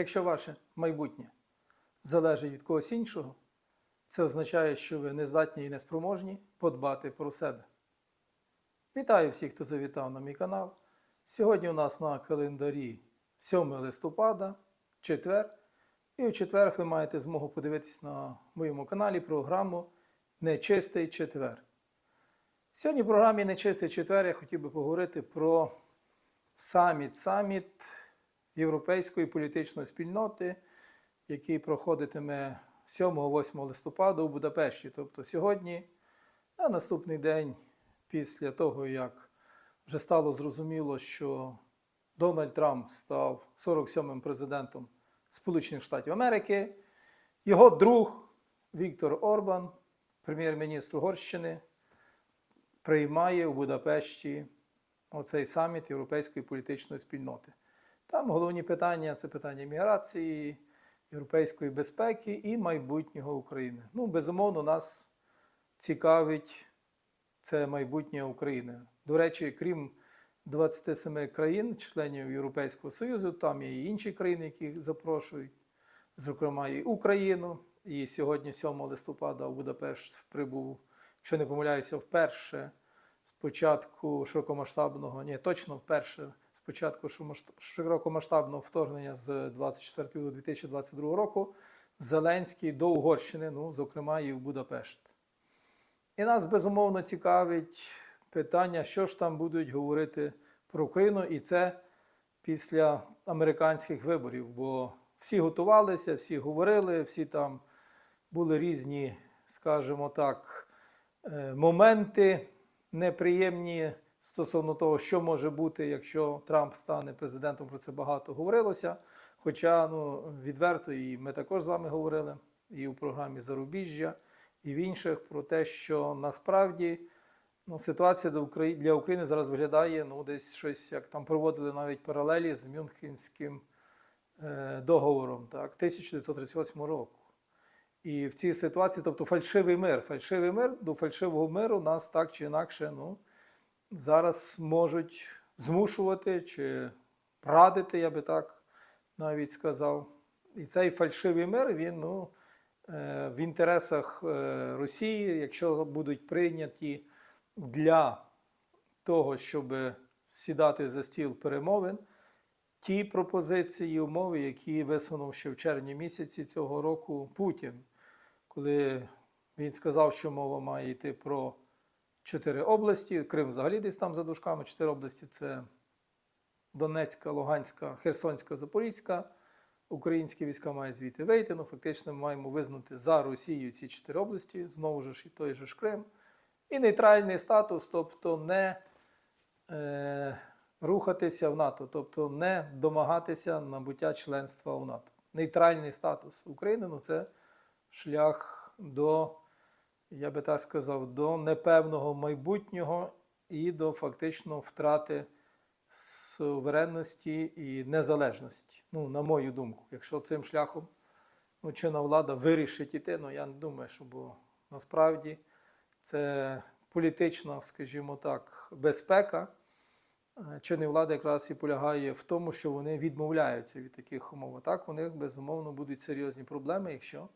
Якщо ваше майбутнє залежить від когось іншого, це означає, що ви не здатні і не спроможні подбати про себе. Вітаю всіх, хто завітав на мій канал. Сьогодні у нас на календарі 7 листопада, четвер. І у четвер ви маєте змогу подивитись на моєму каналі програму Нечистий четвер. Сьогодні в програмі Нечистий четвер я хотів би поговорити про саміт, саміт Європейської політичної спільноти, який проходитиме 7-8 листопада у Будапешті. Тобто сьогодні, на наступний день, після того, як вже стало зрозуміло, що Дональд Трамп став 47-м президентом Сполучених Штатів Америки, його друг Віктор Орбан, прем'єр-міністр Угорщини, приймає у Будапешті оцей саміт Європейської політичної спільноти. Там головні питання це питання міграції, європейської безпеки і майбутнього України. Ну, безумовно, нас цікавить це майбутнє України. До речі, крім 27 країн, членів Європейського Союзу, там є і інші країни, які запрошують, зокрема і Україну. І сьогодні, 7 листопада, в Будапешт прибув, якщо не помиляюся, вперше з початку широкомасштабного, ні, точно вперше з початку широкомасштабного вторгнення з 24 лютого 2022 року Зеленський до Угорщини, ну, зокрема, і в Будапешт. І нас безумовно цікавить питання, що ж там будуть говорити про Україну, і це після американських виборів. Бо всі готувалися, всі говорили, всі там були різні, скажімо так, е, моменти неприємні стосовно того, що може бути, якщо Трамп стане президентом. Про це багато говорилося. Хоча ну, відверто, і ми також з вами говорили, і у програмі Зарубіжжя, і в інших про те, що насправді ну, ситуація для України, зараз виглядає ну, десь щось, як там проводили навіть паралелі з Мюнхенським е, договором так, 1938 року. І в цій ситуації, тобто фальшивий мир, фальшивий мир, до фальшивого миру нас так чи інакше ну, зараз можуть змушувати чи радити, я би так навіть сказав. І цей фальшивий мир, він ну, е, в інтересах е, Росії, якщо будуть прийняті для того, щоб сідати за стіл перемовин, ті пропозиції, умови, які висунув ще в червні місяці цього року Путін, коли він сказав, що мова має йти про чотири області. Крим взагалі десь там за дужками. Чотири області це Донецька, Луганська, Херсонська, Запорізька. Українські війська мають звідти вийти. Ну, фактично, ми маємо визнати за Росією ці чотири області, знову ж і той же ж Крим. І нейтральний статус, тобто не е, рухатися в НАТО, тобто не домагатися набуття членства в НАТО. Нейтральний статус України ну, це шлях до, я би так сказав, до непевного майбутнього і до фактично втрати суверенності і незалежності. Ну, на мою думку, якщо цим шляхом ну, чинна влада вирішить іти, ну я не думаю, що бо насправді це політична, скажімо так, безпека. Чинної влади якраз і полягає в тому, що вони відмовляються від таких умов. А так у них безумовно будуть серйозні проблеми, якщо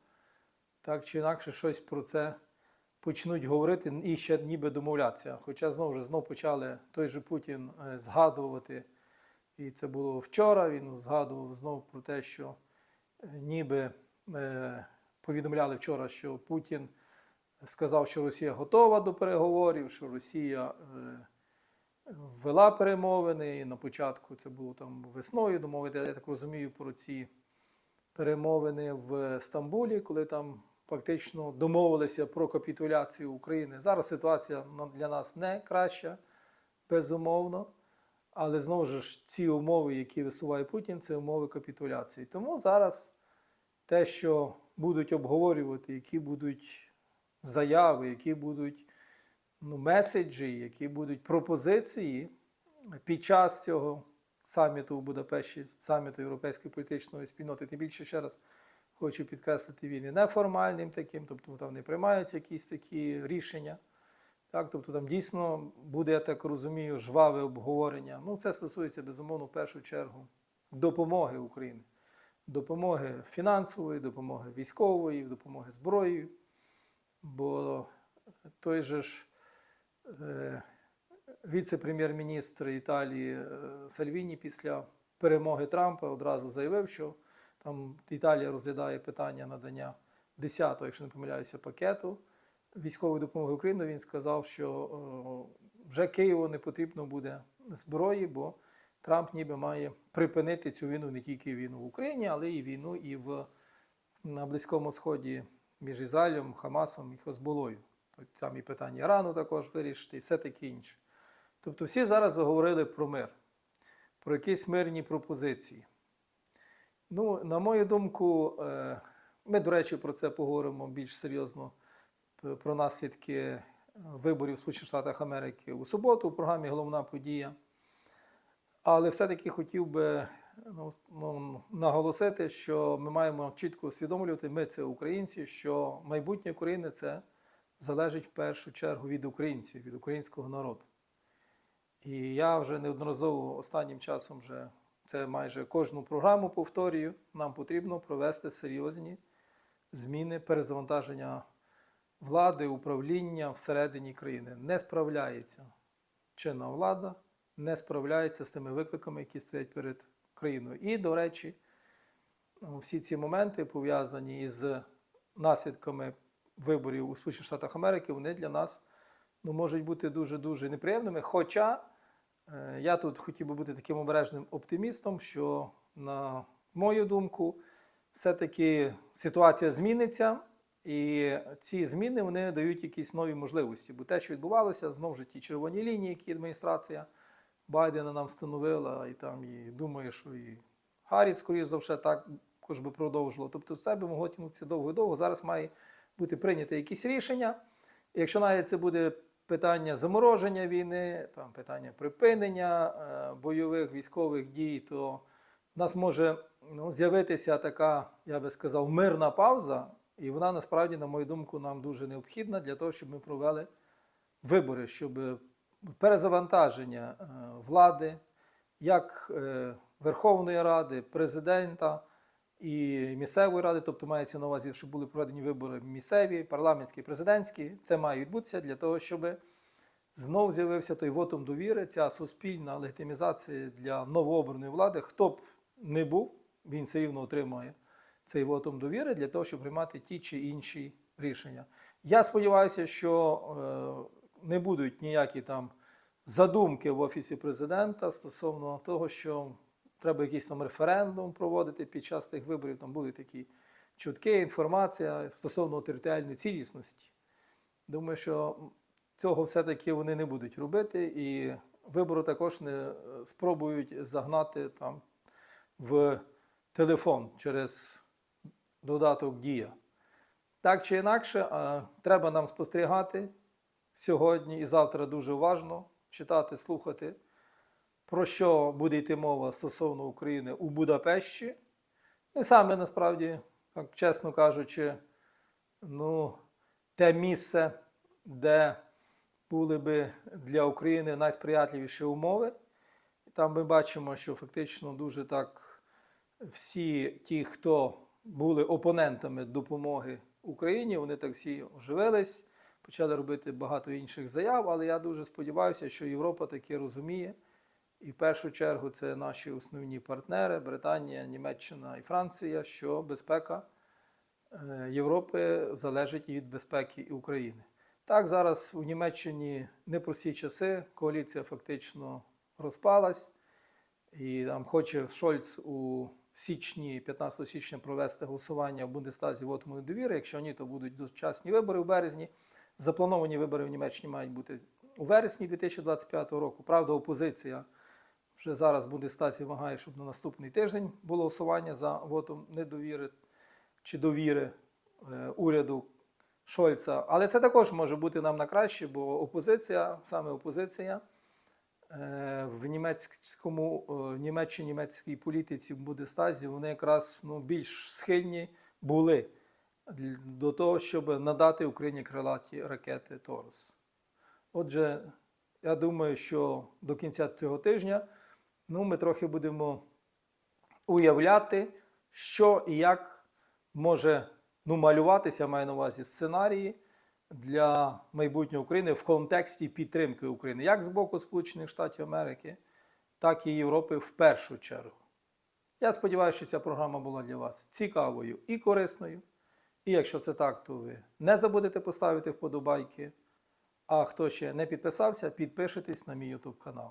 так чи інакше щось про це почнуть говорити і ще ніби домовлятися. Хоча знову ж знов почали той же Путін е, згадувати, і це було вчора. Він згадував знову про те, що е, ніби е, повідомляли вчора, що Путін сказав, що Росія готова до переговорів, що Росія ввела перемовини. І на початку це було там весною, домовити, я так розумію, про ці перемовини в Стамбулі, коли там фактично домовилися про капітуляцію України. Зараз ситуація для нас не краща, безумовно. Але знову ж ці умови, які висуває Путін, це умови капітуляції. Тому зараз те, що будуть обговорювати, які будуть заяви, які будуть ну, меседжі, які будуть пропозиції під час цього саміту у Будапешті, саміту Європейської політичної спільноти, тим більше ще раз хочу підкреслити, він і неформальним таким, тобто там не приймаються якісь такі рішення. Так, Тобто там дійсно буде, я так розумію, жваве обговорення. Ну, це стосується, безумовно, в першу чергу допомоги Україні. допомоги фінансової, допомоги військової, допомоги зброєю. Бо той же ж е, віце-прем'єр-міністр Італії е, Сальвіні після перемоги Трампа одразу заявив, що там Італія розглядає питання надання 10-го, якщо не помиляюся, пакету військової допомоги Україні. Він сказав, що е, вже Києву не потрібно буде зброї, бо Трамп ніби має припинити цю війну не тільки війну в Україні, але і війну і в, на Близькому Сході між Ізраїлем, Хамасом і Хезболою. Там і питання Ірану також вирішити, і все таке інше. Тобто всі зараз заговорили про мир, про якісь мирні пропозиції. Ну, на мою думку, е, ми, до речі, про це поговоримо більш серйозно про наслідки виборів в Сполучених Штатах Америки у суботу у програмі Головна подія. Але все-таки хотів би ну, ну, наголосити, що ми маємо чітко усвідомлювати, ми це українці, що майбутнє України це залежить в першу чергу від українців, від українського народу. І я вже неодноразово останнім часом вже це майже кожну програму повторюю. Нам потрібно провести серйозні зміни перезавантаження влади, управління всередині країни. Не справляється чинна влада, не справляється з тими викликами, які стоять перед країною. І, до речі, всі ці моменти пов'язані із наслідками виборів у Сполучених Штатах Америки, вони для нас ну, можуть бути дуже-дуже неприємними. Хоча я тут хотів би бути таким обережним оптимістом, що, на мою думку, все-таки ситуація зміниться, і ці зміни вони дають якісь нові можливості. Бо те, що відбувалося, знову ж ті червоні лінії, які адміністрація Байдена нам встановила, і там і думаю, що і Харріс, скоріш за все, також би продовжило. Тобто, все би могло тягнутися довго і довго. Зараз має бути прийнято якісь рішення. І якщо навіть це буде питання замороження війни, там питання припинення е, бойових військових дій, то в нас може ну, з'явитися така, я би сказав, мирна пауза, і вона насправді, на мою думку, нам дуже необхідна для того, щоб ми провели вибори, щоб перезавантаження е, влади, як е, Верховної Ради, президента і місцевої ради, тобто мається на увазі, щоб були проведені вибори місцеві, парламентські, президентські. Це має відбутися для того, щоб знов з'явився той вотум довіри, ця суспільна легітимізація для новообраної влади. Хто б не був, він все рівно отримує цей вотум довіри для того, щоб приймати ті чи інші рішення. Я сподіваюся, що е, не будуть ніякі там задумки в офісі президента стосовно того, що треба якийсь там референдум проводити під час тих виборів. Там були такі чутки, інформація стосовно територіальної цілісності. Думаю, що цього все-таки вони не будуть робити, і вибори також не е, спробують загнати там в телефон через додаток Дія. Так чи інакше, треба нам спостерігати сьогодні і завтра дуже уважно читати, слухати, про що буде йти мова стосовно України у Будапешті. Не саме насправді, так чесно кажучи, ну, те місце, де були би для України найсприятливіші умови. Там ми бачимо, що фактично дуже так всі ті, хто були опонентами допомоги Україні, вони так всі оживились, почали робити багато інших заяв, але я дуже сподіваюся, що Європа таки розуміє. І в першу чергу це наші основні партнери Британія, Німеччина і Франція, що безпека е, Європи залежить від безпеки України. Так, зараз у Німеччині непрості часи, коаліція фактично розпалась, і там хоче Шольц у січні, 15 січня провести голосування в Бундестазі вотуму недовіри. Якщо ні, то будуть дочасні вибори в березні. Заплановані вибори в Німеччині мають бути у вересні 2025 року. Правда, опозиція вже зараз в Бундестазі вимагає, щоб на наступний тиждень було голосування за вотум недовіри чи довіри е, уряду Шольца. Але це також може бути нам на краще, бо опозиція, саме опозиція е, в німецькому, е, в Німеччині, німецькій політиці в Будестазі, вони якраз ну, більш схильні були до того, щоб надати Україні крилаті ракети Торос. Отже, я думаю, що до кінця цього тижня ну, ми трохи будемо уявляти, що і як може ну, малюватися, маю на увазі сценарії для майбутнього України в контексті підтримки України, як з боку Сполучених Штатів Америки, так і Європи в першу чергу. Я сподіваюся, що ця програма була для вас цікавою і корисною. І якщо це так, то ви не забудете поставити вподобайки. А хто ще не підписався, підпишитесь на мій YouTube канал.